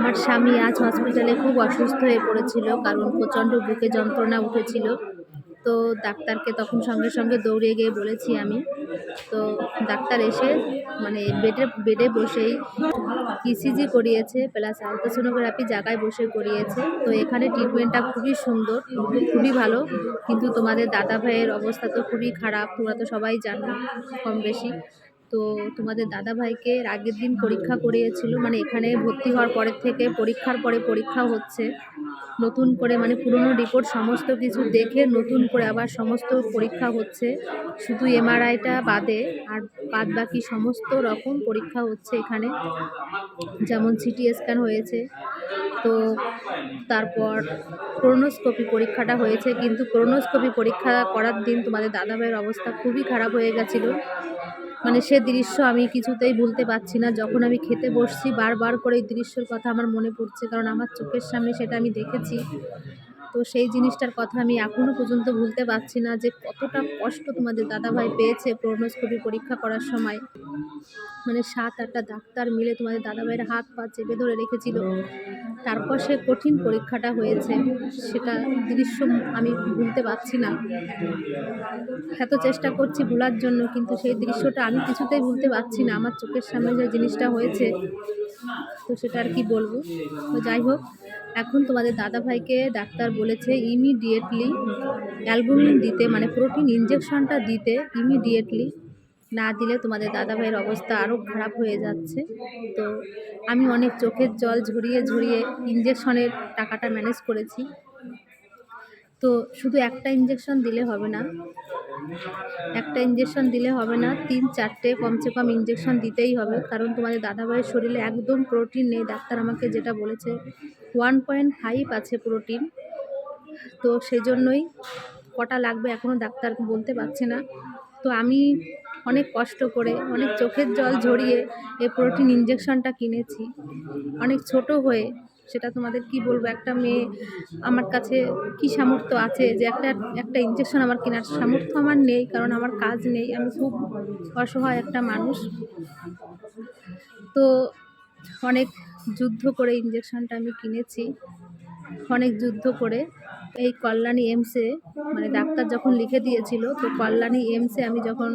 আমার স্বামী আজ হসপিটালে খুব অসুস্থ হয়ে পড়েছিল, কারণ প্রচণ্ড বুকে যন্ত্রণা উঠেছিল। তো ডাক্তারকে তখন সঙ্গে সঙ্গে দৌড়ে গিয়ে বলেছি আমি। তো ডাক্তার এসে মানে বেডে বেডে বসেই ইসিজি করিয়েছে প্লাস আলট্রাসোনোগ্রাফি জায়গায় বসে করিয়েছে। তো এখানে ট্রিটমেন্টটা খুবই সুন্দর, খুবই ভালো। কিন্তু তোমাদের দাদা ভাইয়ের অবস্থা তো খুবই খারাপ, তোমরা তো সবাই জানো কম বেশি। তো তোমাদের দাদা ভাইকে আগের দিন পরীক্ষা করিয়েছিল মানে এখানে ভর্তি হওয়ার পরের থেকে পরীক্ষার পরে পরীক্ষা হচ্ছে। নতুন করে মানে পুরনো রিপোর্ট সমস্ত কিছু দেখে নতুন করে আবার সমস্ত পরীক্ষা হচ্ছে। শুধু এমআরআইটা বাদে আর বাদ বাকি সমস্ত রকম পরীক্ষা হচ্ছে এখানে। যেমন সিটি স্ক্যান হয়েছে, তো তারপর ক্রোনোস্কোপি পরীক্ষাটা হয়েছে। কিন্তু ক্রোনোস্কোপি পরীক্ষা করার দিন তোমাদের দাদাভাইয়ের অবস্থা খুবই খারাপ হয়ে গেছিল। মানে সে দৃশ্য আমি কিছুতেই ভুলতে পারছি না। যখন আমি খেতে বসছি, বারবার করে এই দৃশ্যর কথা আমার মনে পড়ছে, কারণ আমার চোখের সামনে সেটা আমি দেখেছি। তো সেই জিনিসটার কথা আমি এখনও পর্যন্ত ভুলতে পারছি না যে কতটা কষ্ট তোমাদের দাদাভাই পেয়েছে ক্রোনোস্কোপি পরীক্ষা করার সময়। মানে সাত, আটটা ডাক্তার মিলে তোমাদের দাদাভাইয়ের হাত পা চেপে ধরে রেখেছিল। তারপর সে কঠিন পরীক্ষাটা হয়েছে, সেটা দৃশ্য আমি ভুলতে পারছি না। এত চেষ্টা করছি ভোলার জন্য, কিন্তু সেই দৃশ্যটা আমি কিছুতেই ভুলতে পারছি না। আমার চোখের সামনে যে জিনিসটা হয়েছে, তো সেটা আর কি বলব? তো যাই হোক এখন তোমাদের দাদা ভাইকে ডাক্তার বলেছে ইমিডিয়েটলি অ্যালবুমিন দিতে মানে প্রোটিন ইঞ্জেকশনটা দিতে ইমিডিয়েটলি না দিলে তোমাদের দাদা ভাইয়ের অবস্থা আরও খারাপ হয়ে যাচ্ছে। তো আমি অনেক চোখের জল ঝরিয়ে ঝরিয়ে ইঞ্জেকশনের টাকাটা ম্যানেজ করেছি। তো শুধু একটা ইঞ্জেকশন দিলে হবে না। একটা ইঞ্জেকশন দিলে হবে না, তিন, চারটে কমসে কম ইঞ্জেকশন দিতেই হবে। কারণ তোমাদের দাদাভাইয়ের শরীরে একদম প্রোটিন নেই, ডাক্তার আমাকে যেটা বলেছে ওয়ান পয়েন্ট ফাইভ আছে প্রোটিন তো সেজন্যই কটা লাগবে এখনও ডাক্তার বলতে পারছে না। তো আমি অনেক কষ্ট করে, অনেক চোখের জল ঝরিয়ে এই প্রোটিন ইঞ্জেকশনটা কিনেছি। অনেক ছোট হয়ে সেটা তোমাদের কি বলব? একটা মেয়ে আমার কাছে কি সামর্থ্য আছে যে একটা একটা ইঞ্জেকশন আমার কেনার সামর্থ্য আমার নেই, কারণ আমার কাজ নেই, আমি খুব অসহায় একটা মানুষ। তো অনেক যুদ্ধ করে ইঞ্জেকশনটা আমি কিনেছি। অনেক যুদ্ধ করে। এই কল্যাণী এমসে মানে ডাক্তার যখন লিখে দিয়েছিল, তো কল্যাণী এমসে আমি যখন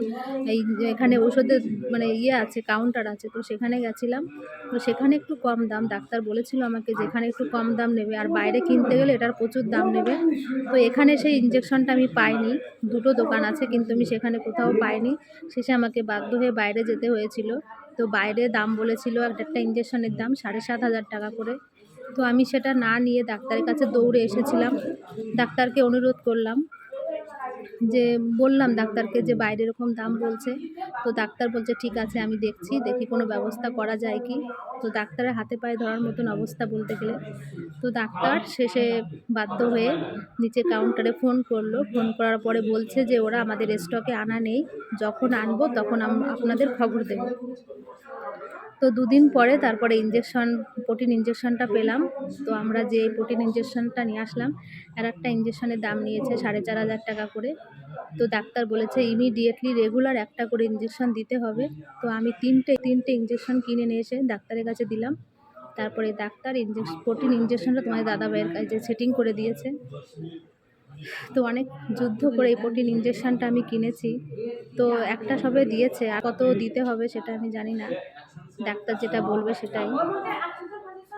এই এখানে ওষুধের মানে ইয়ে আছে কাউন্টার আছে, তো সেখানে গেছিলাম। তো সেখানে একটু কম দাম, ডাক্তার বলেছিল আমাকে যেখানে একটু কম দাম নেবে, আর বাইরে কিনতে গেলে এটার প্রচুর দাম নেবে। তো এখানে সেই ইঞ্জেকশনটা আমি পাইনি, দুটো দোকান আছে, কিন্তু আমি সেখানে কোথাও পাইনি। শেষে আমাকে বাধ্য হয়ে বাইরে যেতে হয়েছিল। তো বাইরে দাম বলেছিল, একটা ইঞ্জেকশনের দাম সাড়ে সাত হাজার টাকা করে। তো আমি সেটা না নিয়ে ডাক্তারের কাছে দৌড়ে এসেছিলাম। ডাক্তারকে অনুরোধ করলাম যে, বললাম ডাক্তারকে যে বাইরে এরকম দাম বলছে। তো ডাক্তার বলছে, ঠিক আছে, আমি দেখছি, দেখি কোনো ব্যবস্থা করা যায় কি? তো ডাক্তারের হাতে পায়ে ধরার মতন অবস্থা বলতে গেলে। তো ডাক্তার শেষে বাধ্য হয়ে নিচে কাউন্টারে ফোন করল। ফোন করার পরে বলছে যে, ওরা আমাদের স্টকে আনা নেই। যখন আনব, তখন আপনাদের খবর দেবো। তো দুদিন পরে তারপরে ইঞ্জেকশন প্রোটিন ইঞ্জেকশনটা পেলাম। তো আমরা যে প্রোটিন ইঞ্জেকশনটা নিয়ে আসলাম, আর একটা ইঞ্জেকশনের দাম নিয়েছে সাড়ে চার হাজার টাকা করে। তো ডাক্তার বলেছে ইমিডিয়েটলি রেগুলার একটা করে ইঞ্জেকশন দিতে হবে। তো আমি তিনটে তিনটে ইঞ্জেকশন কিনে নিয়ে এসে ডাক্তারের কাছে দিলাম। তারপরে ডাক্তার ইঞ্জেকশন প্রোটিন ইঞ্জেকশনটা তোমাদের দাদা ভাইয়ের কাছে সেটিং করে দিয়েছে। তো অনেক যুদ্ধ করে এই প্রোটিন ইঞ্জেকশনটা আমি কিনেছি। তো একটা সবে দিয়েছে, আর কত দিতে হবে সেটা আমি জানি না। ডাক্তার যেটা বলবে সেটাই।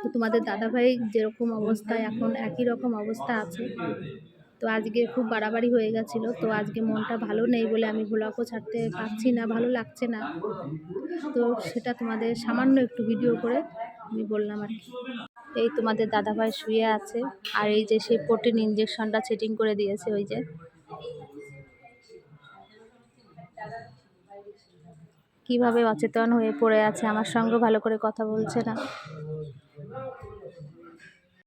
তো তোমাদের দাদাভাই যেরকম অবস্থায় এখন একই রকম অবস্থা আছে। তো আজকে খুব বাড়াবাড়ি হয়ে গেছিল, তো আজকে মনটা ভালো নেই বলে আমি ভ্লগও ছাড়তে পারছি না, ভালো লাগছে না। তো সেটা তোমাদের সামান্য একটু ভিডিও করে আমি বললাম আর কি। এই তোমাদের দাদাভাই শুয়ে আছে, আর এই যে সেই প্রোটিন ইঞ্জেকশনটা সেটিং করে দিয়েছে ওই যে। কীভাবে অচেতন হয়ে পড়ে আছে? আমার সঙ্গে ভালো করে কথা বলছে না।